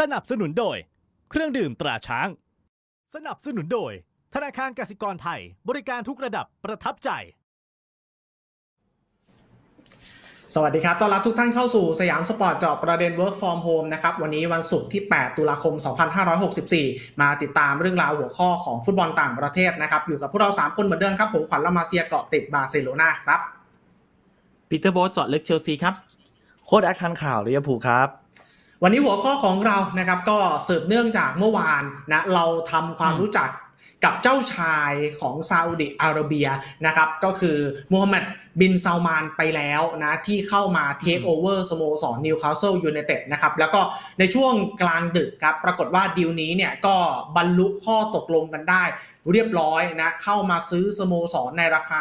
สนับสนุนโดย เครื่องดื่มตราช้าง สนับสนุนโดย ธนาคารกสิกรไทย บริการทุกระดับประทับใจ สวัสดีครับ ต้อนรับทุกท่านเข้าสู่สยามสปอร์ตเจาะประเด็น Work from Home นะครับ วันนี้วันศุกร์ที่ 8 ตุลาคม 2564 มาติดตามเรื่องราวหัวข้อของฟุตบอลต่างประเทศนะครับ อยู่กับพวกเรา 3 คนเหมือนเดิมครับ ผมขวัญละมาเซียเกาะติดบาร์เซโลนาครับ ปีเตอร์โบสเจาะลึกเชลซีครับ โค้ดแอคทันข่าวลิเวอร์พูลครับ วันนี้หัวข้อของเรานะครับก็สืบเนื่องจากเมื่อวานนะเราทำความอืมรู้จักกับเจ้าชายของซาอุดิอาระเบียนะครับก็คือมูฮัมหมัด บินซาลมานไปแล้วนะที่เข้ามาเทคโอเวอร์สโมสรนิวคาสเซิลยูไนเต็ดนะครับแล้วก็ในช่วงกลางดึกครับปรากฏว่าดีลนี้เนี่ยก็บรรลุข้อตกลงกันได้เรียบร้อยนะเข้ามาซื้อสโมสรในราคา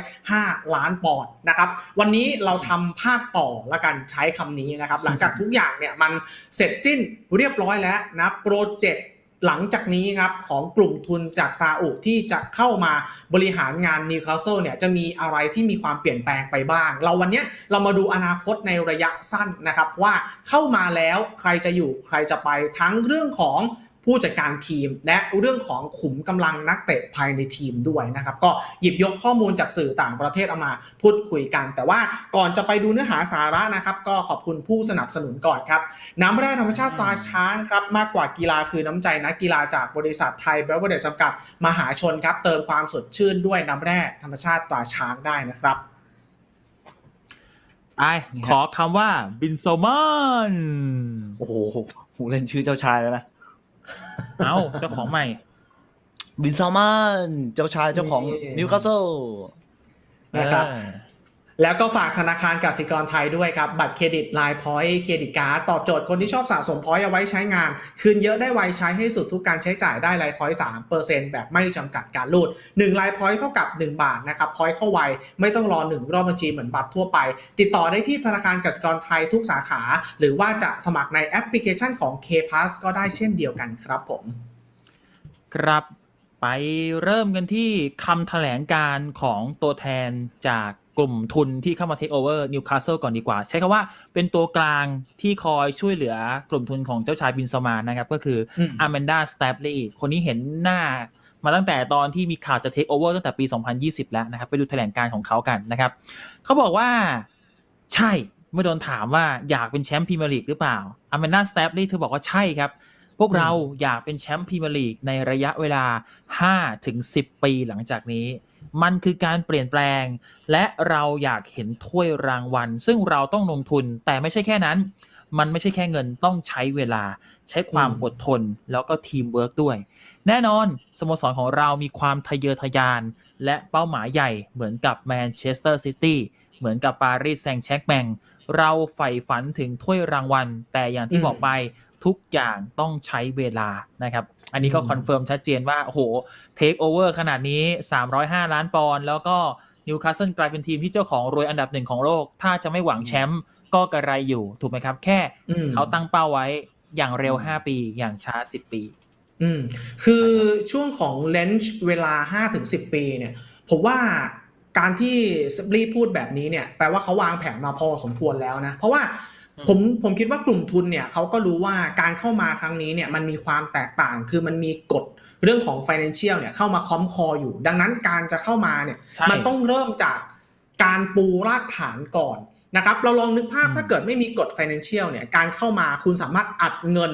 305 ล้านปอนด์นะครับวันนี้เราทำภาคต่อละกันใช้คำนี้นะครับหลังจากทุกอย่างเนี่ยมันเสร็จสิ้นเรียบร้อยแล้วนะโปรเจกต์ หลังจากนี้ครับของกลุ่มทุนจากซาอุที่จะเข้ามาบริหารงานนิวคาสเซิลเนี่ยจะมีอะไรที่มีความเปลี่ยนแปลงไปบ้าง เราวันนี้เรามาดูอนาคตในระยะสั้นนะครับว่าเข้ามาแล้วใครจะอยู่ใครจะไปทั้งเรื่องของ ผู้จัดการทีม และเรื่องของขุมกำลังนักเตะภายในทีมด้วยนะครับก็หยิบยกข้อมูลจากสื่อต่างประเทศเอามาพูดคุยกัน แต่ว่าก่อนจะไปดูเนื้อหาสาระนะครับก็ขอบคุณผู้สนับสนุนก่อนครับน้ำแร่ธรรมชาติตาช้างครับมากกว่ากีฬาคือน้ำใจนักกีฬาจากบริษัทไทยเบเวอร์เดจจำกัดมหาชนครับเติมความสดชื่นด้วยน้ำแร่ธรรมชาติตาช้างได้นะครับไอขอคำว่าบินโซมอน โอ้โหหูเล่นชื่อเจ้าชายแล้วนะ เอ้าเจ้าของใหม่ บินซาลมาน เจ้าชายเจ้าของนี่นิวคาสเซิลนะครับ เออ แล้วก็ฝากธนาคารกสิกรไทยด้วยครับ บัตรเครดิตไลน์พอยต์เครดิตการ์ดตอบโจทย์คนที่ชอบสะสมพอยต์เอาไว้ใช้งาน คืนเยอะได้ไวใช้ให้สุดทุกการใช้จ่ายได้ไลน์พอยต์สามเปอร์เซ็นต์แบบไม่จำกัดการรูด1ไลน์พอยต์เท่ากับ1บาทนะครับพอยต์เข้าไวไม่ต้องรอ1รอบบัญชีเหมือนบัตรทั่วไป ติดต่อได้ที่ธนาคารกสิกรไทยทุกสาขา หรือว่าจะสมัครในแอปพลิเคชันของ K Pass ก็ได้เช่นเดียวกันครับผม ครับไปเริ่มกันที่คำแถลงการของตัวแทนจาก กลุ่มทุนที่เข้ามาเทคโอเวอร์นิวคาสเซิลก่อนดีกว่า ใช้คำว่าเป็นตัวกลางที่คอยช่วยเหลือกลุ่มทุนของเจ้าชายบินซามานนะครับ ก็คืออมอาร์แมนดาสแตปลีคนนี้เห็นหน้ามาตั้งแต่ตอนที่มีข่าวจะเทคโอเวอร์ตั้งแต่ปี 2020 แล้วนะครับ ไปดูแถลงการของเขากันนะครับ เขาบอกว่าใช่เมื่อโดนถามว่าอยากเป็นแชมป์พรีเมียร์ลีกหรือเปล่าอาร์แมนดาสแตปลีเธอบอกว่าใช่ครับพวกเราอยากเป็นแชมป์พรีเมียร์ลีกในระยะเวลา5ถึง10 ปีหลังจากนี้ มันคือการเปลี่ยนแปลง และเราอยากเห็นถ้วยรางวัล ซึ่งเราต้องลงทุนแต่ไม่ใช่แค่นั้น มันไม่ใช่แค่เงินต้องใช้เวลา ใช้ความอดทนแล้วก็ทีมเวิร์กด้วย แน่นอนสโมสรของเรามีความทะเยอทะยาน และเป้าหมายใหญ่เหมือนกับแมนเชสเตอร์ซิตี้เหมือนกับปารีสแซงต์แชร์กแมง เราใฝ่ฝันถึงถ้วยรางวัล แต่อย่างที่อืมบอกไปทุกอย่างต้องใช้เวลานะครับ อันนี้ก็อืมคอนเฟิร์มชัดเจนว่า โอ้โหเทคโอเวอร์ขนาดนี้ 305 ล้านปอนด์แล้วก็นิวคาสเซิลกลายเป็นทีมที่เจ้าของรวยอันดับหนึ่งของโลก ถ้าจะไม่หวังแชมป์ก็กระไรอยู่ถูกไหมครับ แค่อืมเขาตั้งเป้าไว้อย่างเร็ว 5 ปีอย่างช้า 10 ปี อืมคือช่วงของเลนจ์เวลา 5-10 ปีเนี่ย ผมว่า การที่สปรีพูดแบบนี้เนี่ยแปลว่าเขาวางแผนมาพอสมควรแล้วนะ เพราะว่าอืมผมผมคิดว่ากลุ่มทุนเนี่ยเขาก็รู้ว่าการเข้ามาครั้งนี้เนี่ยมันมีความแตกต่าง คือมันมีกฎเรื่องของ financial เนี่ยเข้ามาค้อมคออยู่ ดังนั้นการจะเข้ามาเนี่ยใช่มันต้องเริ่มจากการปูรากฐานก่อนนะครับเราลองนึกภาพอืมถ้าเกิดไม่มีกฎ financial เนี่ยการเข้ามาคุณสามารถอัดเงิน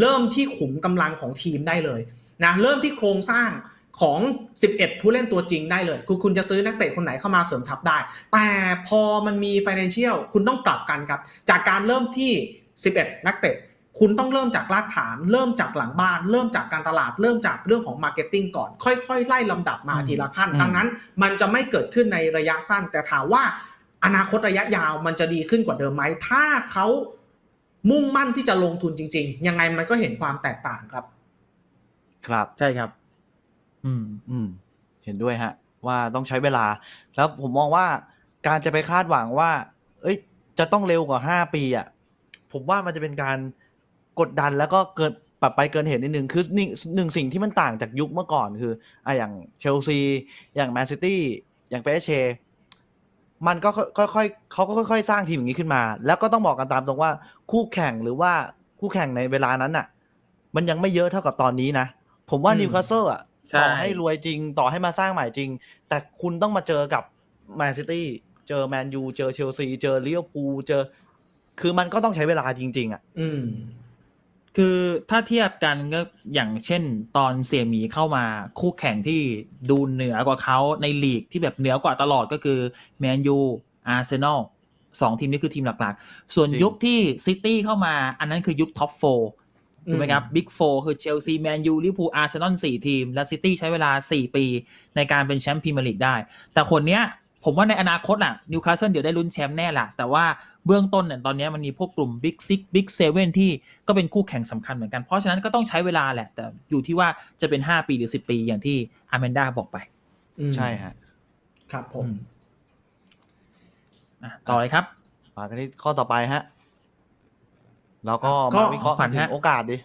เริ่มที่ขุมกำลังของทีมได้เลยนะเริ่มที่โครงสร้าง ของ 11 ผู้เล่นตัวจริงได้เลย คือคุณจะซื้อนักเตะคนไหนเข้ามาเสริมทัพได้ แต่พอมันมี financial คุณต้องกลับกันครับ จากการเริ่มที่ 11 นักเตะ คุณต้องเริ่มจากรากฐาน เริ่มจากหลังบ้าน เริ่มจากการตลาด เริ่มจากเรื่องของมาร์เก็ตติ้งก่อน ค่อยๆ ไล่ลำดับมาอืมทีละขั้นอืมดังนั้น มันจะไม่เกิดขึ้นในระยะสั้น แต่ถามว่าอนาคตระยะยาวมันจะดีขึ้นกว่าเดิมไหม ถ้าเขามุ่งมั่นที่จะลงทุนจริง ๆ ยังไงมันก็เห็นความแตกต่างครับ ครับ ใช่ครับ อืม อืม เห็นด้วยฮะ ว่าต้องใช้เวลา แล้วผมมองว่าการจะไปคาดหวังว่า เอ้ย จะต้องเร็วกว่าห้าปีอะ ผมว่ามันจะเป็นการกดดันแล้วก็เกินปรับไปเกินเหตุนิดนึงคือหนึ่งหนึ่งสิ่งที่มันต่างจากยุคเมื่อก่อนคืออะอย่างเชลซี อย่างแมนซิตี้อย่างเปเชมันก็ค่อยๆเขาก็ค่อย ๆ สร้างทีมอย่างนี้ขึ้นมา แล้วก็ต้องบอกกันตามตรงว่าคู่แข่งหรือว่าคู่แข่งในเวลานั้นน่ะ มันยังไม่เยอะเท่ากับตอนนี้นะ ผมว่าอืมนิวคาสเซิลอะ ใช่ ต่อให้รวยจริงต่อให้มาสร้างใหม่จริง แต่คุณต้องมาเจอกับแมนซิตี้เจอแมนยูเจอเชลซีเจอลิเวอร์พูลเจอ คือมันก็ต้องใช้เวลาจริง ๆ อะ อืม คือถ้าเทียบกันก็อย่างเช่น ตอนเสี่ยหมีเข้ามาคู่แข่งที่ดูเหนือกว่าเขาในลีกที่แบบเหนือกว่าตลอดก็คือแมนยูอาร์เซนอลสองทีมนี้คือทีมหลักๆ ส่วนจริง ยุคที่ซิตี้เข้ามา อันนั้นคือยุคท็อปโฟ ถูกไหมครับบิ๊กโฟคือเชลซีแมนยูลิเวอร์พูลอาร์เซนอลสี่ทีม และซิตี้ใช้เวลา 4 ปีในการเป็นแชมป์พรีเมียร์ลีกได้ แต่คนเนี้ยผมว่าในอนาคตอะนิวคาสเซิลเดี๋ยวได้ลุ้นแชมป์แน่ละแต่ว่าเบื้องต้นเนี่ยตอนเนี้ยมันมีพวกกลุ่มบิ๊กซิกบิ๊กเซเว่นที่ก็เป็นคู่แข่งสำคัญเหมือนกัน เพราะฉะนั้นก็ต้องใช้เวลาแหละ แต่อยู่ที่ว่าจะเป็น 5 ปีหรือ 10 ปีอย่างที่อาร์เมนดาบอกไปอืมใช่ฮะครับผมอะต่อเลยครับมากันที่ข้อต่อไปฮะ แล้วก็ก็มาวิเคราะห์ขวัญถึงฮะโอกาสดิ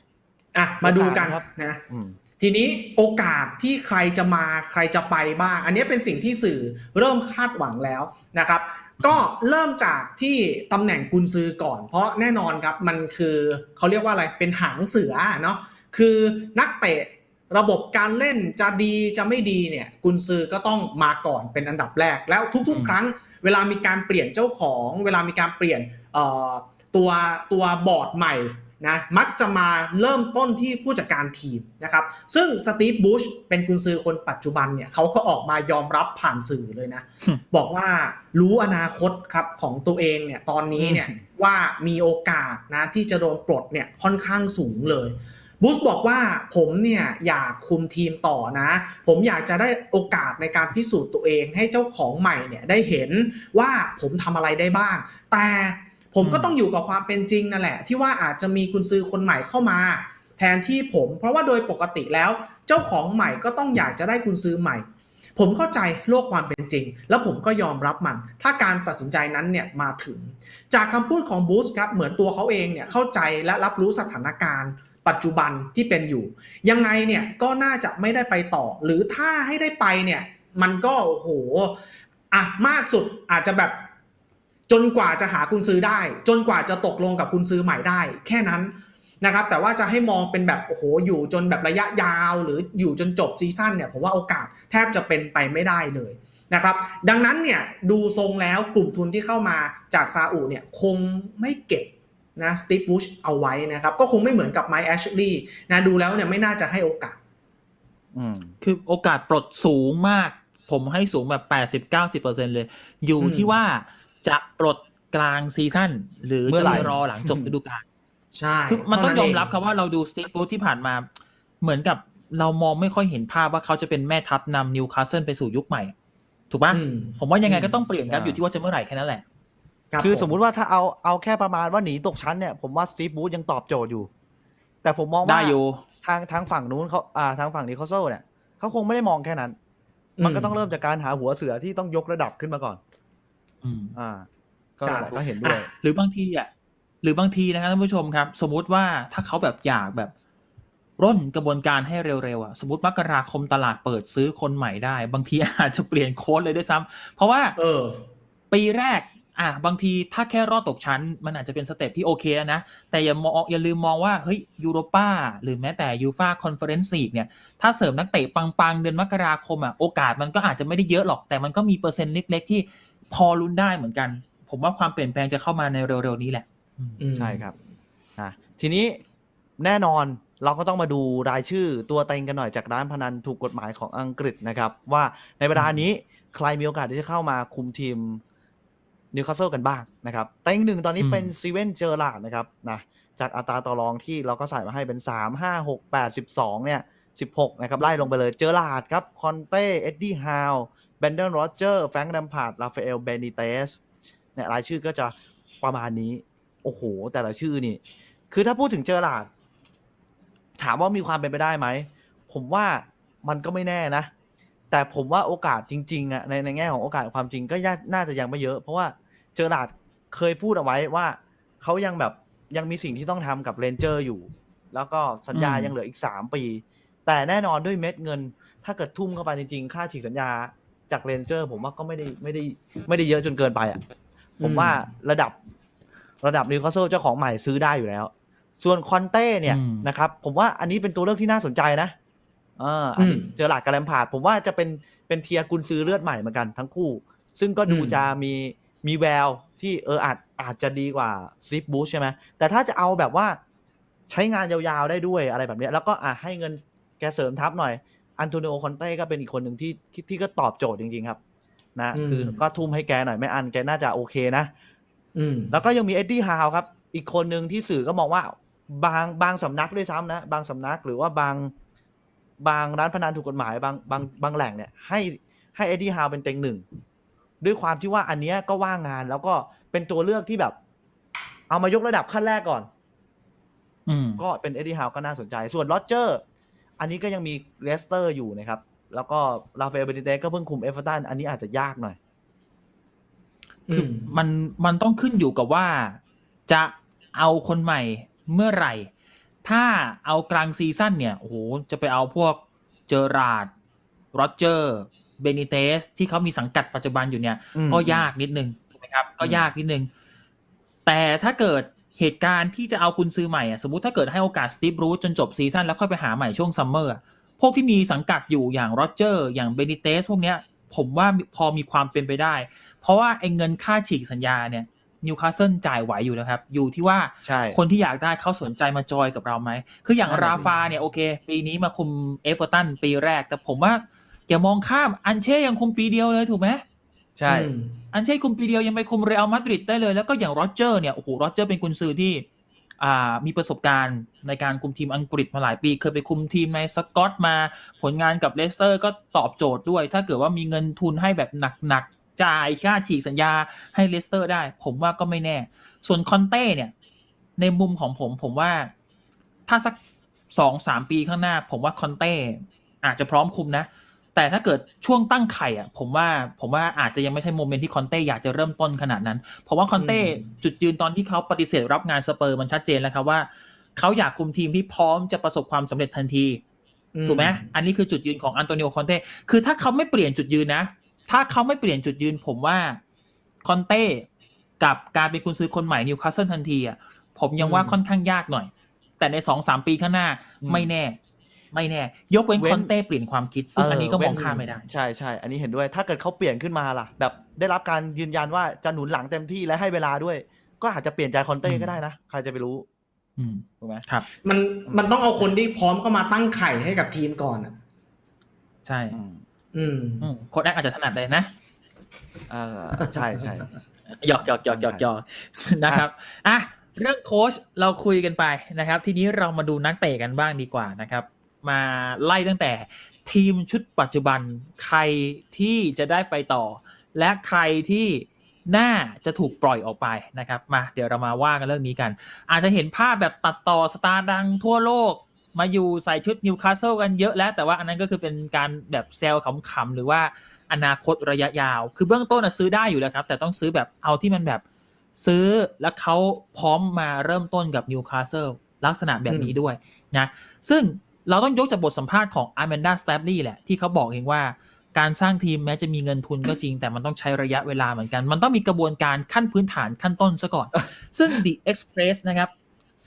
อะมาดูกันโอกาสครับนะอืมทีนี้โอกาสที่ใครจะมาใครจะไปบ้าง อันนี้เป็นสิ่งที่สื่อเริ่มคาดหวังแล้วนะครับ ก็เริ่มจากที่ตำแหน่งกุนซือก่อน เพราะแน่นอนครับมันคือเขาเรียกว่าอะไรเป็นหางเสือเนาะคือนักเตะระบบการเล่นจะดีจะไม่ดีเนี่ยกุนซือก็ต้องมาก่อนเป็นอันดับแรกแล้วทุกอืมๆครั้ง เวลามีการเปลี่ยนเจ้าของ เวลามีการเปลี่ยนเอ่อ ตัวตัวบอร์ดใหม่นะมักจะมาเริ่มต้นที่ผู้จัดการทีมนะครับซึ่งสตีฟบูชเป็นกุนซือคนปัจจุบันเนี่ยเขาก็ออกมายอมรับผ่านสื่อเลยนะ บอกว่ารู้อนาคตครับของตัวเองเนี่ยตอนนี้เนี่ยว่ามีโอกาสนะที่จะโดนปลดเนี่ยค่อนข้างสูงเลยบูสบอกว่าผมเนี่ยอยากคุมทีมต่อนะ ผมอยากจะได้โอกาสในการพิสูจน์ตัวเองให้เจ้าของใหม่เนี่ยได้เห็นว่าผมทำอะไรได้บ้าง แต่ ผมก็ต้องอยู่กับความเป็นจริงนั่นแหละ ที่ว่าอาจจะมีคุณซื้อคนใหม่เข้ามา แทนที่ผม เพราะว่าโดยปกติแล้ว เจ้าของใหม่ก็ต้องอยากจะได้คุณซื้อใหม่ ผมเข้าใจโลกความเป็นจริง แล้วผมก็ยอมรับมัน ถ้าการตัดสินใจนั้นเนี่ยมาถึง จากคำพูดของบูสครับเหมือนตัวเขาเองเนี่ยเข้าใจและรับรู้สถานการณ์ปัจจุบันที่เป็นอยู่ ยังไงเนี่ยก็น่าจะไม่ได้ไปต่อ หรือถ้าให้ได้ไปเนี่ยมันก็โอ้โหอะมากสุดอาจจะแบบ จนกว่าจะหากุญซื้อได้ จนกว่าจะตกลงกับกุญซื้อใหม่ได้ แค่นั้นนะครับแต่ว่าจะให้มองเป็นแบบโอ้โหอยู่จนแบบระยะยาว หรืออยู่จนจบซีซั่นเนี่ยผมว่าโอกาสแทบจะเป็นไปไม่ได้เลยนะครับดังนั้นเนี่ยดูทรงแล้วกลุ่มทุนที่เข้ามาจากซาอุเนี่ยคงไม่เก็บนะสตีฟบูชเอาไว้นะครับ ก็คงไม่เหมือนกับไมค์แอชลีย์นะดูแล้วเนี่ยไม่น่าจะให้โอกาสอืมคือโอกาสปลดสูงมาก ผมให้สูงแบบ80-90%เลย อยู่อืมที่ว่า จะปลดกลางซีซั่นหรือเมื่จะอไหร่รอหลังจบฤดูกาลใช่คือมันต้องยอมรับเท่าครับว่าเราดูสตีฟบูธที่ผ่านมาเหมือนกับเรามองไม่ค่อยเห็นภาพว่าเขาจะเป็นแม่ทัพนำนิวคาสเซิลไปสู่ยุคใหม่ ถูกปะอืมผมว่ายังไงก็ต้องเปลี่ยนครับอ่าอยู่ที่ว่าจะเมื่อไหร่แค่นั้นแหละรับคือผสมมุติว่าถ้าเอาเอาแค่ประมาณว่าหนีตกชั้นเนี่ยผมว่าสตีฟบูธยังตอบโจทย์อยู่ แต่ผมมองได้ว่าอยู่ทางทางฝั่งนู้นเขาอ่าทางฝั่งนี้เขาโซ่เนี่ยเขาคงไม่ได้มองแค่นั้น มันก็ต้องเริ่มจากการหาหัวเสือที่ต้องยกระดับขึ้นมาก่อน อืมอ่า ก็ครับนั่นแหละก็เห็นด้วยหรือบางทีอะหรือบางทีนะครับท่านผู้ชมครับ สมมุติว่าถ้าเขาแบบอยากแบบร่นกระบวนการให้เร็วๆอะสมมติมกราคมตลาดเปิดซื้อคนใหม่ได้ บางทีอาจจะเปลี่ยนโค้ดเลยด้วยซ้ำเพราะว่า เออ ปีแรก อะบางทีถ้าแค่รอดตกชั้น มันอาจจะเป็นสเต็ปที่โอเคแล้วนะ แต่อย่ามองอย่าลืมมองว่า เฮ้ยยูโรป้า หรือแม้แต่ยูฟาคอนเฟอเรนซ์ลีกเนี่ย ถ้าเสริมนักเตะปัง ๆ เดือนมกราคมอะ โอกาสมันก็อาจจะไม่ได้เยอะหรอก แต่มันก็มีเปอร์เซ็นต์เล็ก ๆ ที่ พอลุ้นได้เหมือนกัน ผมว่าความเปลี่ยนแปลงจะเข้ามาในเร็วๆนี้แหละอืมอืมใช่ครับนะทีนี้แน่นอนเราก็ต้องมาดูรายชื่อตัวเต็งกันหน่อยจากร้านพนันถูกกฎหมายของอังกฤษนะครับ ว่าในเวลานี้ใครมีโอกาสที่จะเข้ามาคุมทีมนิวคาสเซิลกันบ้างนะครับเต็งหนึ่งตอนนี้อืมเป็นซีเวนเจอร์ลาดนะครับนะจากอัตราต่อรองที่เราก็ใส่มาให้เป็น 3 5 6 8 12เนี่ย16นะครับไล่ลงไปเลยเจอร์ลาดครับคอนเต้เอ็ดดี้ฮาว เบนเดนโรเจอร์แฟรงค์ดัมพาร์ดราฟาเอลเบนิเตสเนี่ยรายชื่อก็จะประมาณนี้ โอ้โห แต่ละชื่อนี่ คือถ้าพูดถึงเจอร์ลาด ถามว่ามีความเป็นไปได้ไหม ผมว่ามันก็ไม่แน่นะ แต่ผมว่าโอกาสจริงๆอะในในแง่ของโอกาสความจริงก็ย่าน่าจะยังไม่เยอะ เพราะว่าเจอร์ลาดเคยพูดเอาไว้ว่าเขายังแบบยังมีสิ่งที่ต้องทำกับเรนเจอร์อยู่ แล้วก็สัญญาอืมยังเหลืออีกสามปี แต่แน่นอนด้วยเม็ดเงิน ถ้าเกิดทุ่มเข้าไปจริงๆ ค่าฉีกสัญญา จากเรนเจอร์ผมว่าก็ไม่ได้ไม่ได้ไม่ได้เยอะจนเกินไปอะ ผมว่าระดับระดับนิวคาสเซิลเจ้าของใหม่ซื้อได้อยู่แล้ว ส่วนคอนเต้เนี่ยอืมนะครับ ผมว่าอันนี้เป็นตัวเลือกที่น่าสนใจนะอ่าอันนี้อืมเจอหลาดกาแลมพาร์ดผมว่าจะเป็นเป็นเทียร์กุนซือเลือดใหม่เหมือนกันทั้งคู่ ซึ่งก็ดูอืมจะมีมีแววที่เอออาจอาจจะดีกว่าซิฟบูชใช่ไหมแต่ถ้าจะเอาแบบว่าใช้งานยาวๆได้ด้วยอะไรแบบเนี้ยแล้วก็อะให้เงินแกเสริมทัพหน่อย อันโตนิโอคอนเต้ก็เป็นอีกคนหนึ่งที่ที่ที่ก็ตอบโจทย์จริงๆครับ นะอืมคือก็ทุ่มให้แกหน่อยไม่อันแกน่าจะโอเคนะอืมแล้วก็ยังมีเอ็ดดี้ฮาวครับ อีกคนหนึ่งที่สื่อก็มองว่า บางบางสำนักด้วยซ้ำนะ บางสำนักหรือว่าบางบางร้านพนันถูกกฎหมายบางบางบางแหล่งเนี่ย ให้ให้เอ็ดดี้ฮาวเป็นเต็งหนึ่งด้วยความที่ว่าอันเนี้ยก็ว่างงานแล้วก็เป็นตัวเลือกที่แบบ เอามายกระดับขั้นแรกก่อนอืมก็เป็นเอ็ดดี้ฮาวก็น่าสนใจ ส่วนโรเจอร์ อันนี้ก็ยังมีเลสเตอร์อยู่นะครับ แล้วก็ราฟาเอลเบนิเตสก็เพิ่งคุมเอฟเวอร์ตันอันนี้อาจจะยากหน่อยคืออมันมันต้องขึ้นอยู่กับว่าจะเอาคนใหม่เมื่อไหร่ ถ้าเอากลางซีซั่นเนี่ย โอ้โห จะไปเอาพวกเจอราร์ดโรเจอร์ เบนิเตส ที่เขามีสังกัดปัจจุบันอยู่เนี่ยอืมก็ยากนิดนึงถูกไหมครับ ก็อืมยากนิดนึง แต่ถ้าเกิด เหตุการณ์ที่จะเอากุนซือใหม่อะสมมติถ้าเกิดให้โอกาสสตีฟรูจนจบซีซั่นแล้วค่อยไปหาใหม่ช่วงซัมเมอร์อะพวกที่มีสังกัดอยู่อย่างโรเจอร์ อย่างเบนิเตสพวกเนี้ยผมว่าพอมีความเป็นไปได้ เพราะว่าไอ้เงินค่าฉีกสัญญาเนี่ยนิวคาสเซิลจ่ายไหวอยู่นะครับ อยู่ที่ว่าใช่คนที่อยากได้เขาสนใจมาจอยกับเราไหม คืออย่างนั่นแหละราฟาเนี่ยโอเค ปีนี้มาคุมเอฟเวอร์ตันปีแรก แต่ผมว่าอย่ามองข้ามอันเช่ยังคุมปีเดียวเลยถูกไหม ใช่ อันเช่คุมปีเดียวยังไปคุมเรอัลมาดริดได้เลย แล้วก็อย่างโรเจอร์เนี่ย โอ้โหโรเจอร์เป็นกุนซือที่ อ่า มีประสบการณ์ในการคุมทีมอังกฤษมาหลายปี เคยไปคุมทีมในสกอตมา ผลงานกับเลสเตอร์ก็ตอบโจทย์ด้วย ถ้าเกิดว่ามีเงินทุนให้แบบหนักๆ จ่ายค่าฉีกสัญญาให้เลสเตอร์ได้ ผมว่าก็ไม่แน่ ส่วนคอนเต้เนี่ย ในมุมของผมผมว่า ถ้าสักสองสามปีข้างหน้า ผมว่าคอนเต้อาจจะพร้อมคุมนะ แต่ถ้าเกิดช่วงตั้งไข่อะผมว่าผมว่าอาจจะยังไม่ใช่โมเมนต์ที่คอนเต้อยากจะเริ่มต้นขนาดนั้น เพราะว่าคอนเต้อืมจุดยืนตอนที่เขาปฏิเสธรับงานสเปอร์มันชัดเจนแล้วครับว่าเขาอยากคุมทีมที่พร้อมจะประสบความสำเร็จทันที ถูกไหมอันนี้คือจุดยืนของอันโตนิโอคอนเต้คือถ้าเขาไม่เปลี่ยนจุดยืนนะ ถ้าเขาไม่เปลี่ยนจุดยืน ผมว่าคอนเต้กับการเป็นกุนซือคนใหม่นิวคาสเซิลทันทีอะผมยังว่าอืมค่อนข้างยากหน่อย แต่ในสองสามปีข้างหน้าอืมไม่แน่ ไม่แน่ ยกเว้นเว้น คอนเต้เปลี่ยนความคิด ซึ่งอันนี้ก็มองข้ามไม่ได้ ใช่ใช่อันนี้เห็นด้วย ถ้าเกิดเขาเปลี่ยนขึ้นมาล่ะ แบบได้รับการยืนยันว่าจะหนุนหลังเต็มที่และให้เวลาด้วย ก็อาจจะเปลี่ยนใจคอนเต้อืม ก็ได้นะ ใครจะไปรู้อืม ถูกไหม ครับ มันมันต้องเอาคนที่พร้อมก็มาตั้งไข่ให้กับทีมก่อนอะ ใช่อืมอืม อืมโค้ดแอคอาจจะถนัดเลยนะ เออใช่ใช่ หยอกหยอกหยอกหยอกหยอกนะครับ อะ เรื่องโค้ชเราคุยกันไปนะครับ ทีนี้เรามาดูนักเตะกันบ้างดีกว่านะครับ มาไล่ตั้งแต่ทีมชุดปัจจุบันใครที่จะได้ไปต่อ และใครที่น่าจะถูกปล่อยออกไปนะครับมาเดี๋ยวเรามาว่ากันเรื่องนี้กัน อาจจะเห็นภาพแบบตัดต่อสตาร์ดังทั่วโลกมาอยู่ใส่ชุดนิวคาสเซิลกันเยอะแล้ว แต่ว่าอันนั้นก็คือเป็นการแบบเซลขำๆหรือว่าอนาคตระยะยาว คือเบื้องต้นนะซื้อได้อยู่แล้วครับ แต่ต้องซื้อแบบเอาที่มันแบบซื้อแล้วเขาพร้อมมาเริ่มต้นกับนิวคาสเซิลลักษณะแบบนี้ด้วยนะซึ่ง เราต้องยกจากบทสัมภาษณ์ของอาร์แมนดาสเตปลี่แหละ ที่เขาบอกเองว่าการสร้างทีมแม้จะมีเงินทุนก็จริง แต่มันต้องใช้ระยะเวลาเหมือนกัน มันต้องมีกระบวนการขั้นพื้นฐานขั้นต้นซะก่อน ซึ่ง The Express นะครับ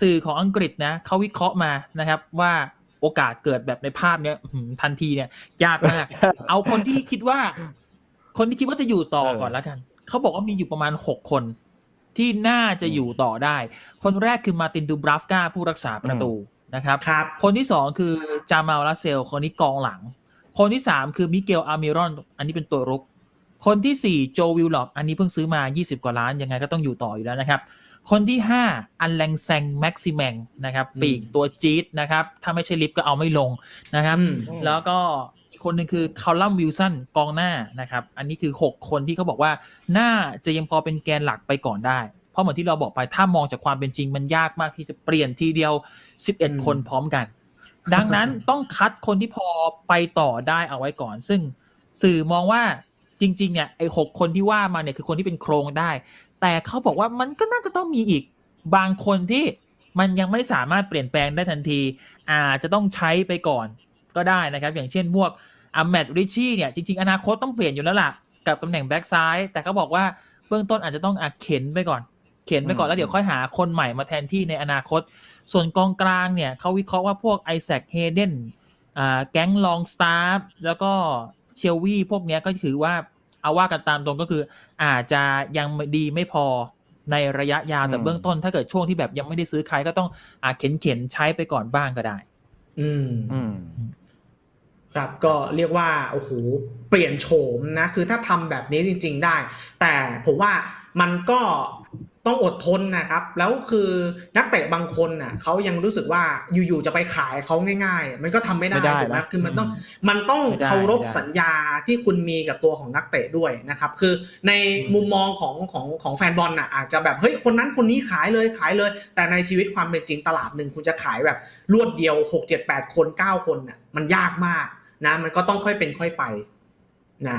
สื่อของอังกฤษนะเขาวิเคราะห์มานะครับว่าโอกาสเกิดแบบในภาพเนี้ยอื้อหือทันทีเนี่ยยากมาก เอาคนที่คิดว่า คนที่คิดว่าจะอยู่ต่อเออก่อนแล้วกัน เขาบอกว่ามีอยู่ประมาณ6คน ที่น่าจะอยู่ต่อได้ คนแรกคือมาร์ตินดูบราฟกาผู้รักษาประตู นะครับ ครับ คนที่สองคือจามาลลาเซล คนนี้กองหลัง คนที่สามคือมิเกลอาร์มิรอน อันนี้เป็นตัวรุก คนที่สี่โจวิลล็อกอันนี้เพิ่งซื้อมา 20 กว่าล้าน ยังไงก็ต้องอยู่ต่ออยู่แล้วนะครับ คนที่ห้าอันแลงแซงแม็กซิแมงนะครับอืมปีกตัวจี๊ดนะครับ ถ้าไม่ใช่ลิฟต์ก็เอาไม่ลงนะครับอืมแล้วก็อีกคนหนึ่งคือคาร์ลัมวิลสันกองหน้านะครับ อันนี้คือ 6 คนที่เขาบอกว่า น่าจะยังพอเป็นแกนหลักไปก่อนได้เพ ราะเหมือนที่เราบอกไปถ้ามองจากความเป็นจริงมันยากมากที่จะเปลี่ยนทีเดียวอืม11 คนพร้อมกัน ดังนั้นต้องคัดคนที่พอไปต่อได้เอาไว้ก่อน ซึ่งสื่อมองว่าจริง ๆ เนี่ยไอ้หกคนที่ว่ามาเนี่ยคือคนที่เป็นโครงได้ แต่เขาบอกว่ามันก็น่าจะต้องมีอีกบางคนที่มันยังไม่สามารถเปลี่ยนแปลงได้ทันที อาจจะต้องใช้ไปก่อนก็ได้นะครับ อย่างเช่นพวกอัมแมดริชชี่เนี่ยจริง ๆ อนาคตต้องเปลี่ยนอยู่แล้วล่ะ กับตำแหน่งแบ็กซ้ายแต่เขาบอกว่าเบื้องต้นอาจจะต้องอาเข็นไปก่อน เข็นไปก่อนอืมแล้วเดี๋ยวค่อยหาคนใหม่มาแทนที่ในอนาคต ส่วนกองกลางเนี่ยเขาวิเคราะห์ว่าพวกไอแซคเฮเดนอ่าแก๊งลองสตาร์แล้วก็เชลวีพวกเนี้ยก็ถือว่าเอาว่ากันตามตรงก็คือ อาจจะยังดีไม่พอในระยะยาวแต่อืมเบื้องต้น ถ้าเกิดช่วงที่แบบยังไม่ได้ซื้อใครก็ต้องอาเข็นเข็นๆใช้ไปก่อนบ้างก็ได้ อืมอืมครับก็เรียกว่าโอ้โหเปลี่ยนโฉมนะ คือถ้าทำแบบนี้จริง ๆ ได้ แต่ผมว่ามันก็ ต้องอดทนนะครับ แล้วคือนักเตะบางคนน่ะเขายังรู้สึกว่าอยู่ๆจะไปขายเขาง่าย ๆ มันก็ทำไม่ได้ไม่ได้ถูกไหมนะคือมันต้องมันต้องไม่ได้เคารพไม่ได้สัญญาที่คุณมีกับตัวของนักเตะด้วยนะครับ คือในมุมมองของของของแฟนบอลน่ะอาจจะแบบเฮ้ยคนนั้นคนนี้ขายเลยขายเลย แต่ในชีวิตความเป็นจริงตลาดหนึ่งคุณจะขายแบบรวดเดียว6 7 8 คน 9 คนน่ะมันยากมากนะ มันก็ต้องค่อยเป็นค่อยไปนะ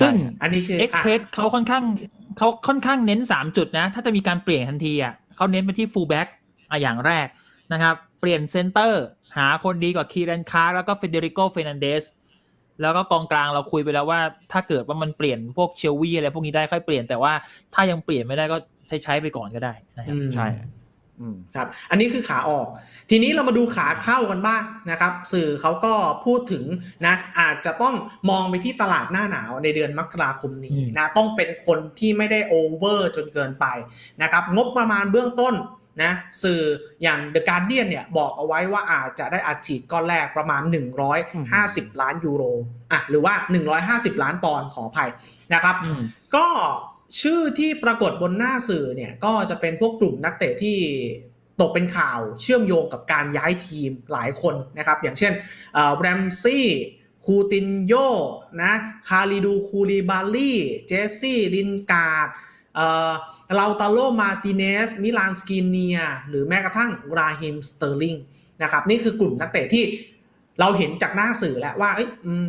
ซึ่งอันนี้คือเอ็กเพรสเขาค่อนข้าง เขาค่อนข้างเน้น 3 จุดนะ ถ้าจะมีการเปลี่ยนทันทีอะเขาเน้นไปที่ฟูลแบ็กอะอย่างแรกนะครับ เปลี่ยนเซนเตอร์ หาคนดีกว่าคีรันคาร์แล้วก็เฟเดริโกเฟรนันเดสแล้วก็กองกลางเราคุยไปแล้วว่า ถ้าเกิดว่ามันเปลี่ยนพวกเชลวีอะไรพวกนี้ได้ค่อยเปลี่ยนแต่ว่าถ้ายังเปลี่ยนไม่ได้ก็ใช้ใช้ไปก่อนก็ได้นะครับอืมใช่อืม ครับ อันนี้คือขาออก ทีนี้เรามาดูขาเข้ากันบ้างนะครับ สื่อเขาก็พูดถึงนะอาจจะต้องมองไปที่ตลาดหน้าหนาวในเดือนมกราคมนี้อืมนะต้องเป็นคนที่ไม่ได้โอเวอร์จนเกินไปนะครับ งบประมาณเบื้องต้นนะสื่ออย่าง The Guardian เนี่ยบอกเอาไว้ว่าอาจจะได้อัดฉีดก้อนแรกประมาณ 150 ล้านยูโรอะหรือว่า 150 ล้านปอนด์ขออภัยนะครับอืมก็ ชื่อที่ปรากฏบนหน้าสื่อเนี่ยก็จะเป็นพวกกลุ่มนักเตะที่ตกเป็นข่าวเชื่อมโยงกับการย้ายทีมหลายคนนะครับ อย่างเช่นแรมซี่คูตินโยนะคาริดูคูริบาลีเจสซี่ลินการ์ดเลาตาโลมาติเนสมิลานสกิเนีย หรือแม้กระทั่งราฮิมสเตอร์ลิงนะครับนี่คือกลุ่มนักเตะที่ เราเห็นจากหน้าสื่อแล้วว่า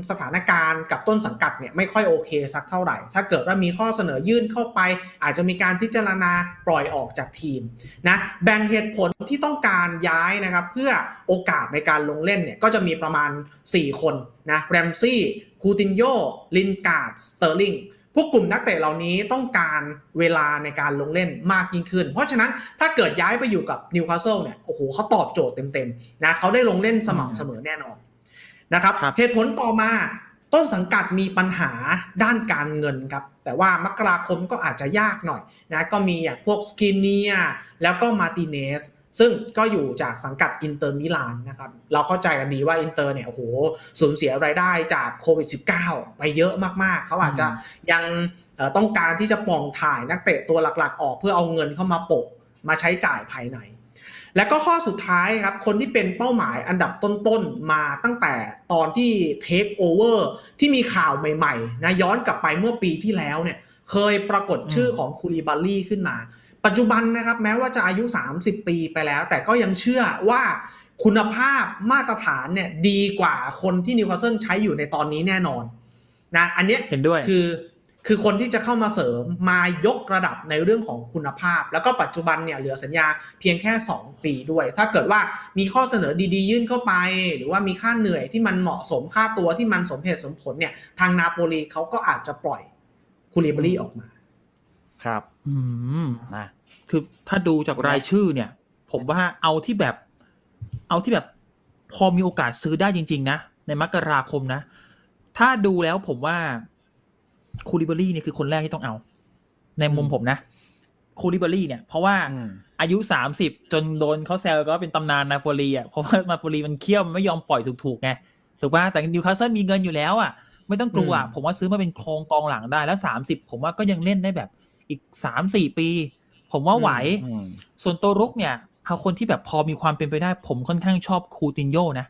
สถานการณ์กับต้นสังกัดเนี่ยไม่ค่อยโอเคสักเท่าไหร่ ถ้าเกิดว่ามีข้อเสนอยื่นเข้าไป อาจจะมีการพิจารณาปล่อยออกจากทีมนะแบ่งเหตุผลที่ต้องการย้ายนะครับเพื่อโอกาสในการลงเล่นเนี่ยก็จะมีประมาณ 4 คนนะแรมซี่คูตินโยลินการ์ดสเตอร์ลิง พวกกลุ่มนักเตะเหล่านี้ต้องการเวลาในการลงเล่นมากยิ่งขึ้น เพราะฉะนั้นถ้าเกิดย้ายไปอยู่กับนิวคาสเซิลเนี่ยโอ้โหเขาตอบโจทย์เต็มๆนะเขาได้ลงเล่นสม่ำเสมอแน่นอนนะครับครับเหตุผลต่อมาต้นสังกัดมีปัญหาด้านการเงินครับ แต่ว่ามกราคมก็อาจจะยากหน่อยนะก็มีอย่างพวกสกินเนียแล้วก็มาติเนส ซึ่งก็อยู่จากสังกัดอินเตอร์มิลานนะครับ เราเข้าใจกันดีว่าอินเตอร์เนี่ย โอ้โห สูญเสียรายได้จากโควิด -19 ไปเยอะมาก ๆ เขาอาจจะยังเอ่อต้องการที่จะปล่องถ่ายนักเตะตัวหลัก ๆ ออกเพื่อเอาเงินเข้ามาโปะมาใช้จ่ายภายใน และก็ข้อสุดท้ายครับ คนที่เป็นเป้าหมายอันดับต้น ๆ มาตั้งแต่ตอนที่เทคโอเวอร์ที่มีข่าวใหม่ ๆ นะย้อนกลับไปเมื่อปีที่แล้วเนี่ย เคยปรากฏชื่อของคูริบาลี่ขึ้นมา ปัจจุบันนะครับแม้ว่าจะอายุ 30 ปีไปแล้ว แต่ก็ยังเชื่อว่าคุณภาพมาตรฐานเนี่ยดีกว่าคนที่นิวคาสเซิลใช้อยู่ในตอนนี้แน่นอนนะอันเนี้ยเห็นด้วยคือคือคนที่จะเข้ามาเสริมมายกระดับในเรื่องของคุณภาพ แล้วก็ปัจจุบันเนี่ยเหลือสัญญาเพียงแค่ 2 ปีด้วย ถ้าเกิดว่ามีข้อเสนอดีๆ ยื่นเข้าไป หรือว่ามีค่าเหนื่อยที่มันเหมาะสมค่าตัวที่มันสมเหตุสมผลเนี่ยทางนาโปลีเขาก็อาจจะปล่อยคูลิบารีออกมา ครับ อืมนะคือถ้าดูจากรายชื่อเนี่ย ผมว่าเอาที่แบบ เอาที่แบบพอมีโอกาสซื้อได้จริง ๆ นะ ในมกราคมนะ ถ้าดูแล้วผมว่าคูลิบารี่เนี่ยคือคนแรกที่ต้องเอา ในมุมผมนะคูลิบารี่เนี่ย เพราะว่าอืมอายุสามสิบจนโดนเขาแซวก็เป็นตำนานนาโปลีอะเพราะว่านาโปลีมันเคี่ยวมันไม่ยอมปล่อยถูกๆไงถูกป่ะแต่นิวคาสเซิลมีเงินอยู่แล้วอะ ไม่ต้องกลัวอืมผมว่าซื้อมาเป็นโครงกองหลังได้แล้วสามสิบผมว่าก็ยังเล่นได้แบบ อีกสามสี่ปี ผมว่าไหวอืมส่วนตัวรุกเนี่ยเอาคนที่แบบพอมีความเป็นไปได้ ผมค่อนข้างชอบคูตินโยนะ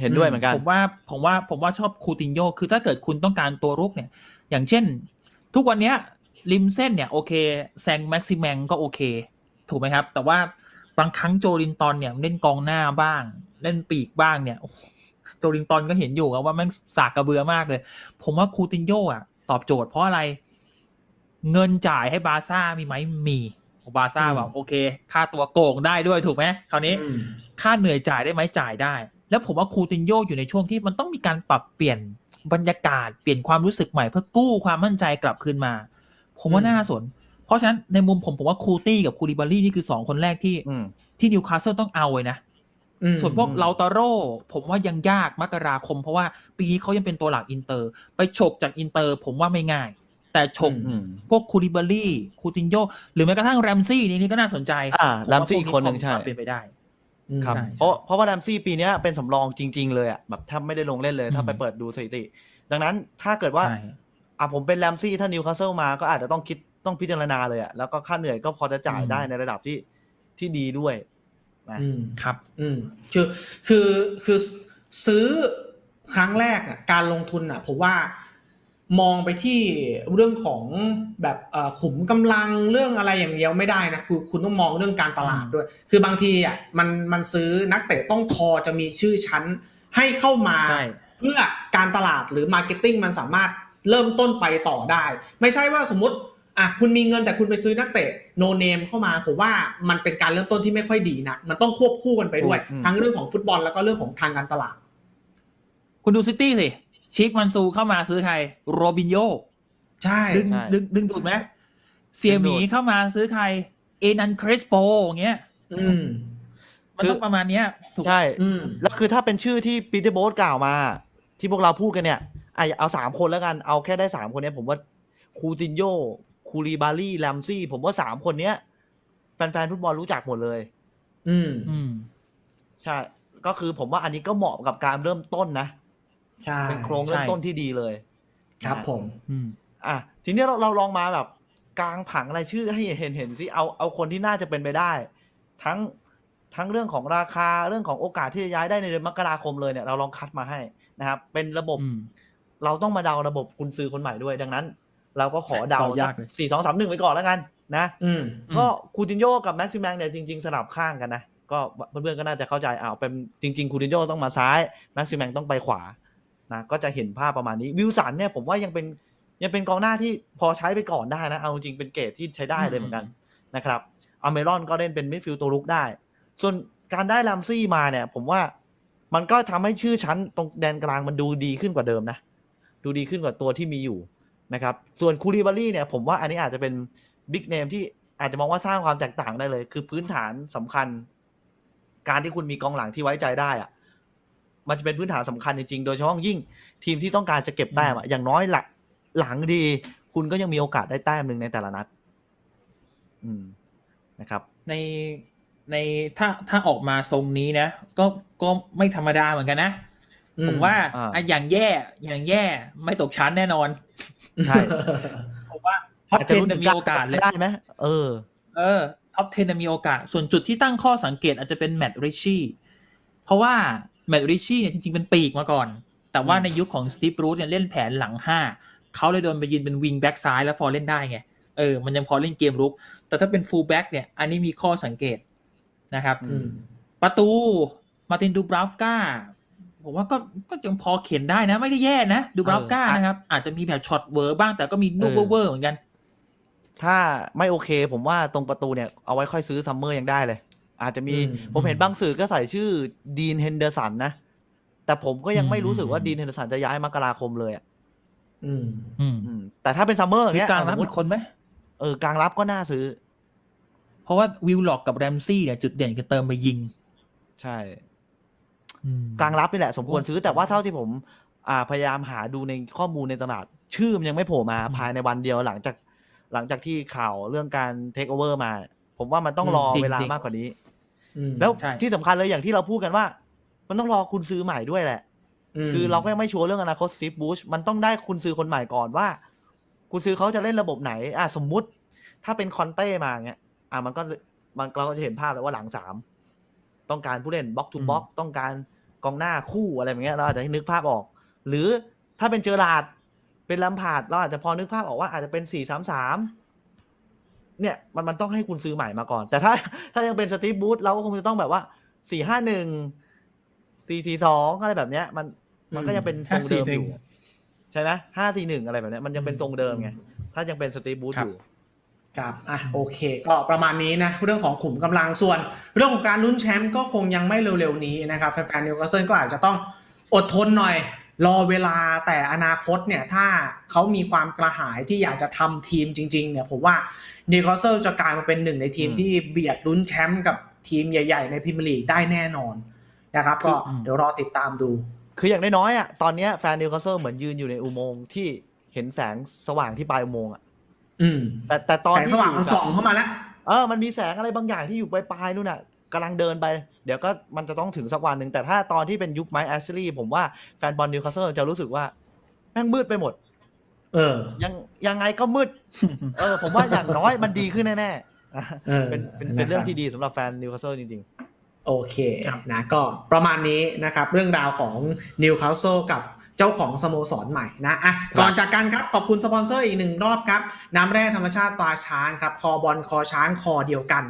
เห็นด้วยเหมือนกันผมว่าผมว่าผมว่าชอบคูตินโยคือถ้าเกิดคุณต้องการตัวรุกเนี่ย อย่างเช่น ทุกวันเนี้ยริมเส้นเนี่ยโอเคแซงแม็กซิแมงก็โอเค ถูกไหมครับ แต่ว่าบางครั้งโจลินตอนเนี่ยเล่นกองหน้าบ้าง เล่นปีกบ้างเนี่ยโอ้โหโจลินตอนก็เห็นอยู่อะว่าแม่งสากกระเบือมากเลย ผมว่าคูตินโยอะ ตอบโจทย์เพราะอะไร เงินจ่ายให้บาร์ซ่ามีไหมมีบาร์ซ่าอืมบอกโอเค ค่าตัวโกงได้ด้วยถูกไหมคราวนี้อืมค่าเหนื่อยจ่ายได้ไหมจ่ายได้ แล้วผมว่าคูตินโยอยู่ในช่วงที่มันต้องมีการปรับเปลี่ยนบรรยากาศเปลี่ยนความรู้สึกใหม่เพื่อกู้ความมั่นใจกลับคืนมา ผมว่าอืมน่าสน เพราะฉะนั้นในมุมผมผมว่าคูตี้กับคูริบารี่นี่คือสองคนแรกที่อืมที่นิวคาสเซิลต้องเอาเลยนะอืมส่วนพวกเลาตาโร่ผมว่ายังยากมกราคม เพราะว่าปีนี้เขายังเป็นตัวหลักอินเตอร์ ไปฉกจากอินเตอร์ ผมว่าไม่ง่าย แต่ฉกอืมพวกคูริบารี่คูตินโยหรือแม้กระทั่งแรมซี่นี่นี่ก็น่าสนใจอ่าผมแรว่ามซี่พวอีกคนหนึ่งมีใช่วามเป็นไปได้อืมครับใช่เพราะเพราะว่าแรมซี่ปีเนี้ยเป็นสำรองจริง ๆ เลยอะแบบถ้าไม่ได้ลงเล่นเลยถ้าอืมไปเปิดดูสถิติ ดังนั้นถ้าเกิดว่าใช่อะผมเป็นแรมซี่ถ้านิวคาสเซิลมาก็อาจจะต้องคิดต้องพิจารณาเลยอะแล้วก็ค่าเหนื่อยก็พอจะจ่ายได้ในระดับที่ที่ดีด้วยนะอืมครับ อืมคือคือคือซื้อครั้งแรกอะการลงทุนอะผมว่า มองไปที่เรื่องของแบบเอ่อขุมกำลังเรื่องอะไรอย่างเดียวไม่ได้นะคือคุณต้องมองเรื่องการตลาดด้วย คือบางทีอะมันมันซื้อนักเตะต้องพอจะมีชื่อชั้นให้เข้ามาใช่เพื่อการตลาดหรือมาร์เก็ตติ้งมันสามารถเริ่มต้นไปต่อได้ ไม่ใช่ว่าสมมติอะคุณมีเงินแต่คุณไปซื้อนักเตะโนเนมเข้ามาผมว่ามันเป็นการเริ่มต้นที่ไม่ค่อยดีนะมันต้องควบคู่กันไปด้วยอืมทั้งเรื่องของฟุตบอลแล้วก็เรื่องของทางการตลาด คุณดูซิตี้สิ ชิคมันซูเข้ามาซื้อใคร โรบินโยใช่ ดึงใช่ ดึงดึงดูดไหมเสียหมีดึงดูดเข้ามาซื้อใคร เอนันคริสโปอย่างเงี้ย อืม มันต้องประมาณเนี้ยถูก ใช่ อืม แล้วคือถ้าเป็นชื่อที่ปีเตอร์โบ๊ทกล่าวมา ที่พวกเราพูดกันเนี่ยอะเอาสามคนแล้วกัน เอาแค่ได้สามคนเนี้ย ผมว่าคูตินโยคูรีบารี่แรมซี่ ผมว่าสามคนเนี้ย แฟนๆฟุตบอลรู้จักหมดเลย อืม อืม ใช่ ก็คือผมว่าอันนี้ก็เหมาะกับการเริ่มต้นนะ ใช่เป็นโครงเริ่มต้นที่ดีเลย ครับผม อืมอะทีนี้เราเราลองมาแบบกลางผังรายชื่อให้เห็นเห็นสิเอาเอาคนที่น่าจะเป็นไปได้ ทั้งทั้งเรื่องของราคาเรื่องของโอกาสที่จะย้ายได้ในเดือนมกราคมเลยเนี่ยเราลองคัดมาให้นะครับ เป็นระบบอืมเราต้องมาเดาระบบกุญซือคนใหม่ด้วยดังนั้น เราก็ขอเดาเดายากเลยสี่สองสามหนึ่งไปก่อนแล้วกันนะอืมก็คูตินโยกับแม็กซิแมงเนี่ยจริง ๆ สลับข้างกันนะก็เพื่อนๆก็น่าจะเข้าใจอ้าวเป็นจริง ๆคูตินโยต้องมาซ้ายแม็กซิแมงต้องไปขวา นะก็จะเห็นภาพประมาณนี้วิลสันเนี่ยผมว่ายังเป็นยังเป็นกองหน้าที่พอใช้ไปก่อนได้นะ เอาจริงเป็นเกรดที่ใช้ได้เลยเหมือนกันนะครับอเมรอนก็เล่นเป็นมิดฟิลด์ตัวลุกได้ ส่วนการได้แรมซี่มาเนี่ย ผมว่ามันก็ทำให้ชื่อชั้นตรงแดนกลางมันดูดีขึ้นกว่าเดิมนะ ดูดีขึ้นกว่าตัวที่มีอยู่นะครับ ส่วนคูริบารี่เนี่ย ผมว่าอันนี้อาจจะเป็นบิ๊กเนมที่อาจจะมองว่าสร้างความแตกต่างได้เลย คือพื้นฐานสำคัญ การที่คุณมีกองหลังที่ไว้ใจได้อะ มันจะเป็นพื้นฐานสำคัญจริงๆ โดยเฉพาะยิ่งทีมที่ต้องการจะเก็บแต้มอะอย่างน้อยหลักหลังดี คุณก็ยังมีโอกาสได้แต้มหนึ่งในแต่ละนัด อืมนะครับ ในในถ้าถ้าออกมาทรงนี้นะก็ก็ไม่ธรรมดาเหมือนกันนะอืมผมว่าอ่าอะอย่างแย่อย่างแย่ไม่ตกชั้นแน่นอนใช่ผมว่าท็อปอาจเทจะนรุ่นถึงมีโอกาสเลยได้ไหมเออ เออท็อป10มีโอกาส ส่วนจุดที่ตั้งข้อสังเกตอาจจะเป็นแมตต์ริชชี่เพราะว่า แมตต์ริชชี่เนี่ยจริงๆเป็นปีกมาก่อน แต่ว่าอืมในยุคของสตีฟรูทเนี่ยเล่นแผนหลัง5เขาเลยโดนไปยืนเป็นวิงแบ็กซ้ายแล้วพอเล่นได้ไงเออมันยังพอเล่นเกมรุก แต่ถ้าเป็นฟูลแบ็กเนี่ยอันนี้มีข้อสังเกตนะครับอืมประตูมาตินดูบราฟกาผมว่าก็ก็ยังพอเข็นได้นะ ไม่ได้แย่นะดูบราฟกาเอออะนะครับ อาจจะมีแบบช็อตเวอร์บ้างแต่ก็มีลูกเออเวอร์ๆเหมือนกัน ถ้าไม่โอเค ผมว่าตรงประตูเนี่ยเอาไว้ค่อยซื้อซัมเมอร์ยังได้เลย อาจจะมีอืมผมเห็นบางสื่อก็ใส่ชื่อดีนเฮนเดอร์สันนะ แต่ผมก็ยังไม่รู้สึกว่าอืมดีนเฮนเดอร์สันจะย้ายมกราคมเลยอะอืมอืมอืมแต่ถ้าเป็นซัมเมอร์ซื้อเนี้ยกลางสรัมบมอีติกคนไหม เออกลางรับก็น่าซื้อ เพราะว่าวิลล็อกกับแรมซี่เนี่ยจุดเด่นคือเติมไปยิงใช่ อืม กลางรับนี่แหละสมควรซื้อแต่ว่าเท่าที่ผม อ่าพยายามหาดูในข้อมูลในตลาด ชื่อมันยังไม่โผล่มาภายในวันเดียวหลังจากหลังจากที่ข่าวเรื่องการเทคโอเวอร์มา ผมว่ามันต้องรอจริงเวลาจริงมากกว่านี้อืม แล้วใช่ที่สำคัญเลยอย่างที่เราพูดกันว่า มันต้องรอคุณซื้อใหม่ด้วยแหละมคือเราก็ยังไม่ชัวร์เรื่องอนาคตสตีฟบูชมันต้องได้คุณซื้อคนใหม่ก่อนว่า คุณซื้อเขาจะเล่นระบบไหน อะสมมุติ ถ้าเป็นคอนเต้มาเงี้ย อะมันก็มันเราก็จะเห็นภาพเลยว่าหลังสามต้องการผู้เล่นบล็อกทูบล็อกต้องการกองหน้าคู่อะไรอย่างเงี้ยเราอาจจะให้นึกภาพออก หรือถ้าเป็นเจอราร์ดเป็นลัมพาร์ดเราอาจจะพอนึกภาพออกว่าอาจจะเป็นสี่สามสาม เนี่ยมันมันต้องให้คุณซื้อใหม่มาก่อน แต่ถ้าถ้ายังเป็นสตีฟบูธเราก็คงจะต้องแบบว่าสี่ห้าหนึ่งตีทีสองอะไรแบบเนี้ย มันมันก็ยังเป็นทรงเดิมอยู่ใช่ไหมห้าสี่หนึ่งอะไรแบบเนี้ยมันยังเป็นทรงเดิมไงถ้ายังเป็นสตีฟบูธครัอบยู่ครับ อะ โอเค ก็ประมาณนี้นะ เรื่องของขุมกำลัง ส่วน เรื่องของการลุ้นแชมป์ก็คงยังไม่เร็วๆนี้นะครับ แฟนๆนิวคาสเซิลก็อาจจะต้องอดทนหน่อย รอเวลาแต่อนาคตเนี่ยถ้าเขามีความกระหายที่อยากจะทำทีมจริง ๆ เนี่ยผมว่านิวคาสเซิลจะกลายมาเป็นหนึ่งในทีมอืมที่เบียดลุ้นแชมป์กับทีมใหญ่ ๆ ในพรีเมียร์ลีกได้แน่นอนนะครับก็อืมเดี๋ยวรอติดตามดู คืออย่างน้อยๆอะตอนเนี้ยแฟนนิวคาสเซิลเหมือนยืนอยู่ในอุโมงค์ที่เห็นแสงสว่างที่ปลายอุโมงค์อะอืมแต่แต่ตอนแสงที่สว่างอยู่มันกับส่องเข้ามาแล้วเออมันมีแสงอะไรบางอย่างที่อยู่ปลายปลายๆนู่นน่ะ กำลังเดินไป เดี๋ยวก็มันจะต้องถึงสักวันหนึ่งแต่ถ้าตอนที่เป็นยุคไมค์แอชลีย์ผมว่าแฟนบอลนิวคาสเซิลจะรู้สึกว่า แม่งมืดไปหมด เออ ยังยังไงก็มืด เออ ผมว่าอย่างน้อยมันดีขึ้นแน่ๆอะเออเป็นเป็นนะครับเป็นเรื่องที่ดีสำหรับแฟนนิวคาสเซิลจริง โอเคนะก็ประมาณนี้นะครับ เรื่องราวของนิวคาสเซิลกับเจ้าของสโมสรใหม่นะอะก่อนจากกันครับ ขอบคุณสปอนเซอร์อีกหนึ่งรอบครับ น้ำแร่ธรรมชาติตราช้างครับ คอบอลคอช้างคอเดียวกัน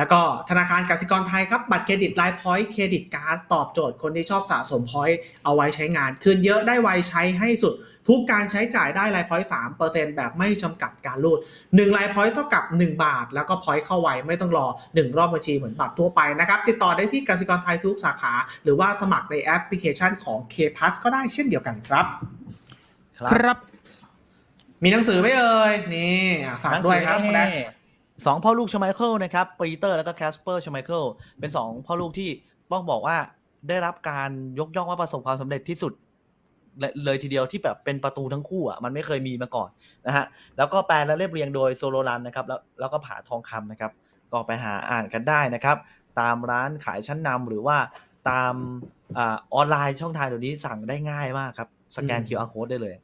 แล้วก็ธนาคารกสิกรไทยครับบัตรเครดิตไลน์พอยต์เครดิตการ์ดตอบโจทย์คนที่ชอบสะสมพอยต์เอาไว้ใช้งาน คืนเยอะได้ไวใช้ให้สุด ทุกการใช้จ่ายได้ไลน์พอยต์สามเปอร์เซ็นต์แบบไม่จำกัดการรูด1ไลน์พอยต์เท่ากับ 1 บาท แล้วก็พอยต์เข้าไวไม่ต้องรอ 1 รอบบัญชีเหมือนบัตรทั่วไปนะครับ ติดต่อได้ที่กสิกรไทยทุกสาขา หรือว่าสมัครในแอปพลิเคชันของ K p a s ก็ได้เช่นเดียวกันครับๆครับ ครับ มีหนังสือไหมเอ่ยนี่อะฝากด้วยครับหนังสือคุณแดก สองพ่อลูกชไมเคิลนะครับปีเตอร์แล้วก็แคสเปอร์ชไมเคิลเป็นสองพ่อลูกที่ต้องบอกว่าได้รับการยกย่องว่าประสบความสำเร็จที่สุดเลยเลยทีเดียวที่แบบเป็นประตูทั้งคู่อะมันไม่เคยมีมาก่อนนะฮะแล้วก็แปลและเรียบเรียงโดยโซโลรันนะครับแล้วแล้วก็ผาทองคำนะครับ ก็ไปหาอ่านกันได้นะครับ ตามร้านขายชั้นนำหรือว่าตามอาออนไลน์ช่องทางเดี๋ยวนี้สั่งได้ง่ายมากครับ สแกนอืม QR code ได้เลย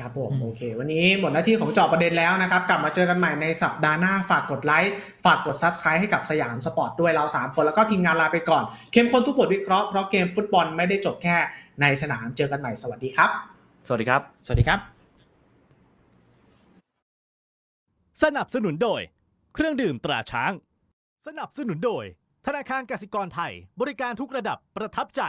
ครับผมอืมโอเค วันนี้หมดหน้าที่ของเจอบประเด็นแล้วนะครับ กลับมาเจอกันใหม่ในสัปดาห์หน้าฝากกดไลค์ฝากกด Subscribe ให้กับสยามสปอร์ตด้วยเรา 3 คน แล้วก็ทีมงานลาไปก่อน เข้มข้นทุกบทวิเคราะห์เพราะเกมฟุตบอลไม่ได้จบแค่ในสนามเจอกันใหม่สวัสดีครับ สวัสดีครับ สวัสดีครับ สนับสนุนโดย เครื่องดื่มตราช้าง สนับสนุนโดย ธนาคารกสิกรไทย บริการทุกระดับประทับใจ